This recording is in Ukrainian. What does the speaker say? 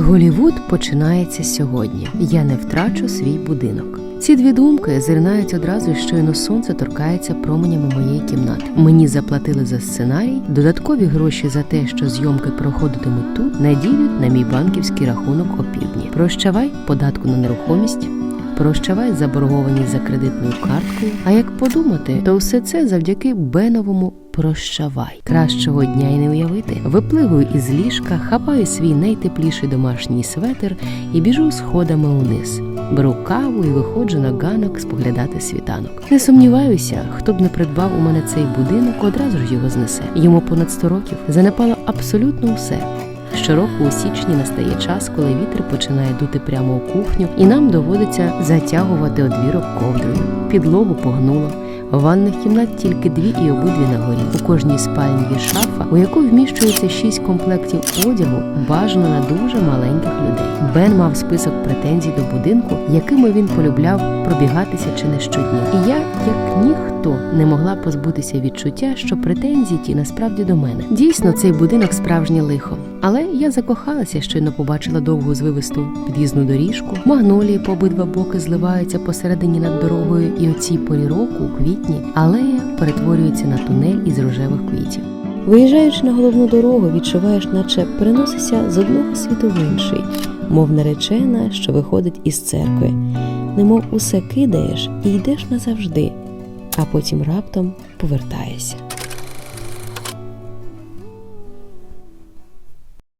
Голівуд починається сьогодні. Я не втрачу свій будинок. Ці дві думки зирнають одразу, щойно сонце торкається променями моєї кімнати. Мені заплатили за сценарій, додаткові гроші за те, що зйомки проходитимуть тут, надійдуть на мій банківський рахунок опівдні. Прощавай податку на нерухомість. Прощавай заборгованість за кредитною карткою. А як подумати, то все це завдяки Беновому прощавай. Кращого дня й не уявити. Випливую із ліжка, хапаю свій найтепліший домашній светр і біжу сходами униз. Беру каву і виходжу на ганок споглядати світанок. Не сумніваюся, хто б не придбав у мене цей будинок, одразу ж його знесе. Йому понад 100 років занепало абсолютно все. Щороку у січні настає час, коли вітер починає дути прямо у кухню, і нам доводиться затягувати одвірок ковдрою. Підлогу погнуло. Ванних кімнат тільки дві і обидві на горі. У кожній спальні є шафа, у яку вміщується шість комплектів одягу, бажано на дуже маленьких людей. Бен мав список претензій до будинку, якими він полюбляв пробігатися чи не щодня. І я, як ніхто, не могла позбутися відчуття, що претензії ті насправді до мене. Дійсно, цей будинок справжнє лихо. Я закохалася, щойно побачила довгу звивисту під'їзну доріжку. Магнолії по обидва боки зливаються посередині над дорогою, і о цій порі року, у квітні, алея перетворюється на тунель із рожевих квітів. Виїжджаючи на головну дорогу, відчуваєш, наче переносишся з одного світу в інший, мов наречена, що виходить із церкви, немов усе кидаєш і йдеш назавжди, а потім раптом повертаєшся.